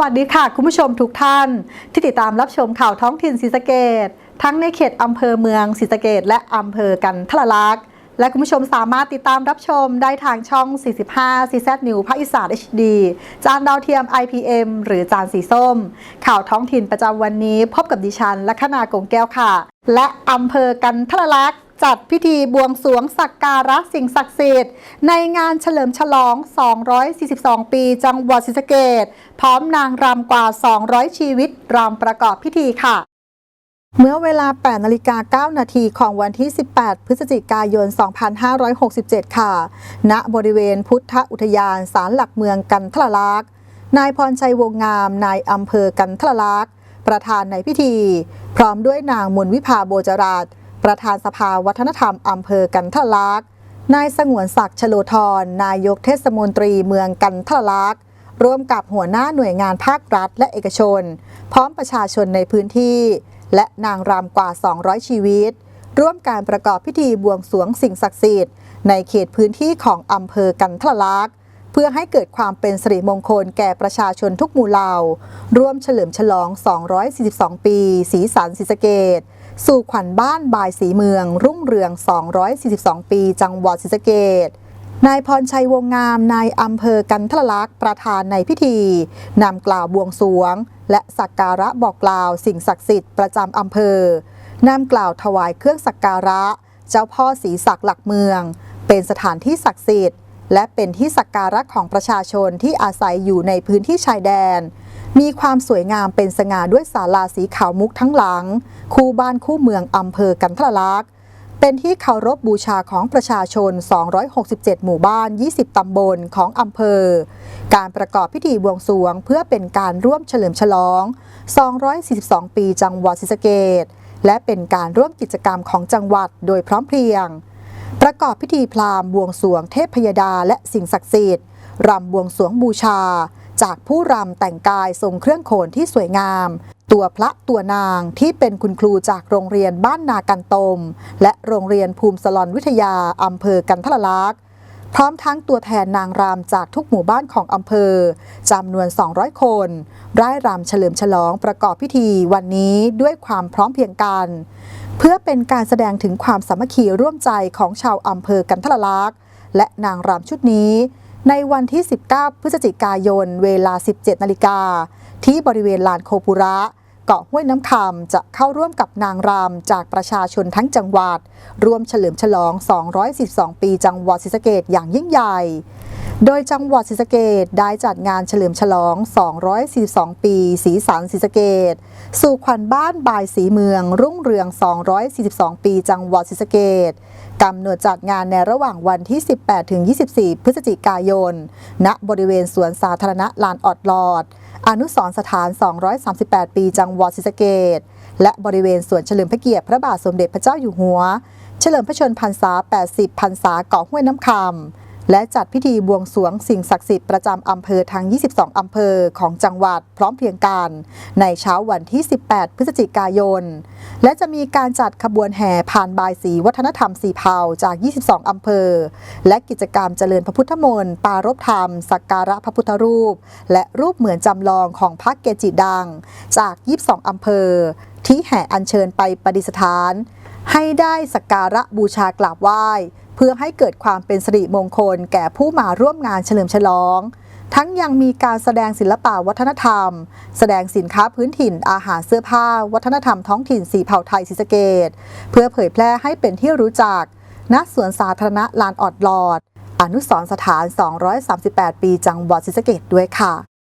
วัสดีค่ะ คุณผู้ชมทุกท่าน ที่ติดตามรับชมข่าวท้องถิ่นศรีสะเกดทั้งในเขตอำเภอเมืองศรีสะเกดและอำเภอกันทละลักษณ์และคุณผู้ชมสามารถติดตามรับชมได้ทางช่อง 45 CZ New ภาคอีสาน HD จานดาวเทียม IPM หรือจานสีส้ม ข่าวท้องถิ่นประจำวันนี้ พบกับดิฉันลัคนากงแก้วค่ะ และอำเภอกันทละลักษณ์ จัดพิธีบวงสรวงสักการะสิ่งศักดิ์สิทธิ์ในงานเฉลิมฉลอง 242 ปี จังหวัดศรีสะเกษพร้อมนางรำกว่า 200 ชีวิตรำประกอบพิธีค่ะเมื่อเวลา 8 นาฬิกา 9 นาทีของวันที่ 18 พฤศจิกายน 2567 ค่ะ ณ บริเวณพุทธอุทยานศาลหลักเมืองกันทละลักษณ์ นายพรชัยวงงาม นายอำเภอกันทละลักษณ์ ประธานในพิธี พร้อมด้วยนางมนวิภาโบจรัต ประธานสภาวัฒนธรรมอำเภอกันทละลักษ์นายสงวนศักดิ์ชโลธรนายกเทศมนตรีเมืองกันทละลักษ์ร่วมกับหัวหน้าหน่วยงานภาครัฐและเอกชน พร้อมประชาชนในพื้นที่ และนางรำกว่า 200 ชีวิต ร่วมการประกอบพิธีบวงสรวงสิ่งศักดิ์สิทธิ์ ในเขตพื้นที่ของอำเภอกันทละลักษ์เพื่อให้เกิดความเป็นสิริมงคลแก่ประชาชนทุกหมู่เหล่า ร่วมเฉลิมฉลอง 242 ปี สีสันศรีสเกด สู่ขวัญบ้านบายสีเมือง รุ่งเรือง 242 ปี จังหวัดศรีสะเกดนายพรชัยวงงามนายอำเภอกันทละลักษ์ประธานในพิธีนำกล่าวบวงสวง และสักการะบอกกล่าวสิ่งศักดิ์สิทธิ์ประจำอำเภอนำกล่าวถวายเครื่องสักการะ เจ้าพ่อศรีศักดิ์หลักเมือง เป็นสถานที่ศักดิ์สิทธิ์ และเป็นที่สักการะของประชาชนที่อาศัยอยู่ในพื้นที่ชายแดน มีความสวยงามเป็นสง่าด้วยศาลาสีขาวมุกทั้งหลัง คู่บ้านคู่เมืองอำเภอกันทละลักษณ์เป็นที่เคารพบูชาของประชาชน 267 หมู่บ้าน 20 ตำบลของอำเภอ การประกอบพิธีบวงสรวงเพื่อเป็นการร่วมเฉลิมฉลอง 242 ปีจังหวัดศรีสะเกดและเป็นการร่วมกิจกรรมของจังหวัดโดยพร้อมเพรียง ประกอบพิธีพราหมณ์บวงสรวงเทพพยดาและสิ่งศักดิ์สิทธิ์รำบวงสรวงบูชา จากผู้รำแต่งกายทรงเครื่องโขนที่สวยงาม ตัวพระตัวนางที่เป็นคุณครูจากโรงเรียนบ้านนากันตม และโรงเรียนภูมิสลอนวิทยาอำเภอกันทละลักษ์ พร้อมทั้งตัวแทนนางรำจากทุกหมู่บ้านของอำเภอจำนวน 200 คนร่ายรำเฉลิมฉลองประกอบพิธีวันนี้ด้วยความพร้อมเพียงกัน เพื่อเป็นการแสดงถึงความสามัคคีร่วมใจของชาวอำเภอกันทละลักษณ์และนางรำชุดนี้ ในวันที่ 19 พฤศจิกายน เวลา 17 นาฬิกาที่บริเวณลานโคปุระ เกาะห้วยน้ำคำจะเข้าร่วมกับนางรำจากประชาชนทั้งจังหวัด ร่วมเฉลิมฉลอง242ปีจังหวัดศรีสะเกดอย่างยิ่งใหญ่ โดยจังหวัดศรีสะเกดได้จัดงานเฉลิมฉลอง 242 ปีสีสันศรีสะเกดสู่ขวัญบ้านบายสีเมือง รุ่งเรือง 242 ปีจังหวัดศรีสะเกดกำหนดจัดงานในระหว่างวันที่ 18-24 พฤศจิกายน ณ บริเวณสวนสาธารณะลานออดลอด อนุสรสถาน 238 ปี จังหวัดศรีสะเกดและบริเวณสวนเฉลิมพระเกียรติพระบาทสมเด็จพระเจ้าอยู่หัว เฉลิมพระชนมพรรษา 80 พรรษาเกาะห้วยน้ำคำ และจัดพิธีบวงสรวงสิ่งศักดิ์สิทธิ์ประจำอำเภอทั้ง 22 อำเภอของจังหวัดพร้อมเพรียงกัน ในเช้าวันที่ 18 พฤศจิกายน และจะมีการจัดขบวนแห่ผ่านบายสีวัฒนธรรมสีเผาจาก 22 อำเภอ และกิจกรรมเจริญพระพุทธมนต์ปารบธรรม สักการะพระพุทธรูป และรูปเหมือนจำลองของพระเกจิดัง จาก 22 อำเภอ ที่แห่อัญเชิญไปประดิษฐาน ให้ได้สักการะบูชากราบไหว้ เพื่อให้เกิดความเป็นสิริมงคลแก่ผู้มาร่วมงานเฉลิมฉลอง ทั้งยังมีการแสดงศิลปะวัฒนธรรม แสดงสินค้าพื้นถิ่นอาหารเสื้อผ้า วัฒนธรรมท้องถิ่นสีเผ่าไทยศรีสะเกดเพื่อเผยแพร่ให้เป็นที่รู้จัก ณสวนสาธารณะลานออดลอด อนุสรณ์สถาน 238 ปีจังหวัดศรีสะเกดด้วยค่ะ